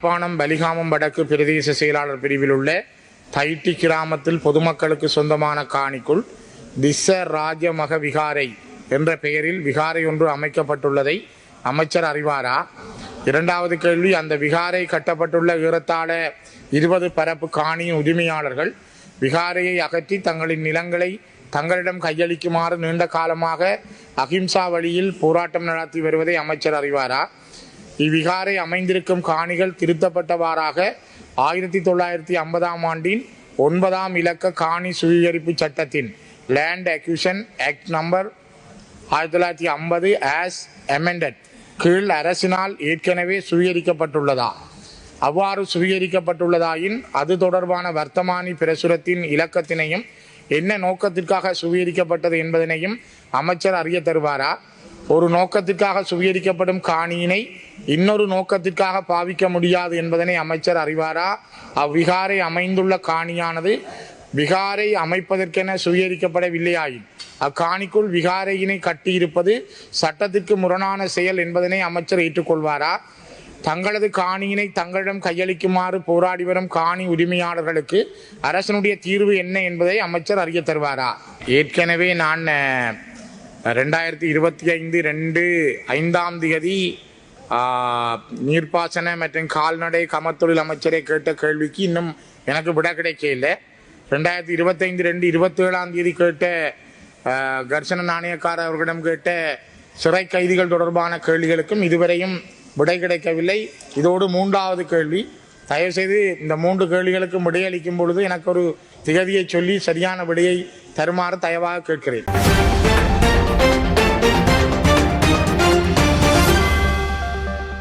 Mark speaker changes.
Speaker 1: யாழ்ப்பாணம் பலிகாமம் வடக்கு பிரதேச செயலாளர் பிரிவில் உள்ள தைட்டி கிராமத்தில் பொதுமக்களுக்கு சொந்தமான காணிக்குள் திஸ்ஸ ராஜமக விகாரை என்ற பெயரில் விகாரை ஒன்று அமைக்கப்பட்டுள்ளதை அமைச்சர் அறிவாரா? இரண்டாவது கேள்வி அந்த விகாரை கட்டப்பட்டுள்ள ஏறத்தாழ இருபது பரப்பு காணியின் உரிமையாளர்கள் விகாரையை அகற்றி தங்களின் நிலங்களை தங்களிடம் கையளிக்குமாறு நீண்ட காலமாக அகிம்சா வழியில் போராட்டம் நடத்தி வருவதை அமைச்சர் அறிவாரா? இவ்விகாரை அமைந்திருக்கும் காணிகள் திருத்தப்பட்டவாறாக ஆயிரத்தி தொள்ளாயிரத்தி ஐம்பதாம் ஆண்டின் ஒன்பதாம் இலக்க காணி சுவீகரிப்பு சட்டத்தின் லேண்ட் அக்யூஷன் ஆக்ட் நம்பர் ஆயிரத்தி தொள்ளாயிரத்தி ஐம்பது ஆஸ் அமெண்டட் கீழ் அரசினால் ஏற்கனவே சுவீகரிக்கப்பட்டுள்ளதா? அவ்வாறு சுவீகரிக்கப்பட்டுள்ளதாயின் அது தொடர்பான வர்த்தமானி பிரசுரத்தின் இலக்கத்தினையும் என்ன நோக்கத்திற்காக சுவீகரிக்கப்பட்டது என்பதனையும் அமைச்சர் அறிய தருவாரா? ஒரு நோக்கத்திற்காக சுவீகரிக்கப்படும் காணியினை இன்னொரு நோக்கத்திற்காக பாவிக்க முடியாது என்பதனை அமைச்சர் அறிவாரா? அவ்விகாரை அமைந்துள்ள காணியானது விகாரை அமைப்பதற்கென சுவீகரிக்கப்படவில்லையாயின் அக்காணிக்குள் விகாரையினை கட்டியிருப்பது சட்டத்திற்கு முரணான செயல் என்பதனை அமைச்சர் ஏற்றுக்கொள்வாரா? தங்களது காணியினை தங்களிடம் கையளிக்குமாறு போராடி வரும் காணி உரிமையாளர்களுக்கு அரசனுடைய தீர்வு என்ன என்பதை அமைச்சர் அறிய தருவாரா? ஏற்கனவே நான் ரெண்டாயிரத்தி இருபத்தி ஐந்து ரெண்டு ஐந்தாம் தேதி நீர்ப்பாசன மற்றும் கால்நடை கமத்தொழில் அமைச்சரை கேட்ட கேள்விக்கு இன்னும் எனக்கு விட கிடைக்கல. ரெண்டாயிரத்தி இருபத்தைந்து ரெண்டு இருபத்தேழாம் தேதி கேட்ட கர்ஷன நாணயக்கார அவர்களிடம் கேட்ட சிறை கைதிகள் தொடர்பான கேள்விகளுக்கும் இதுவரையும் விடை கிடைக்கவில்லை. இதோடு மூன்றாவது கேள்வி. தயவுசெய்து இந்த மூன்று கேள்விகளுக்கும் விடையளிக்கும் பொழுது எனக்கு ஒரு திகதியை சொல்லி சரியான விடையை தருமாறு தயவாக கேட்கிறேன்.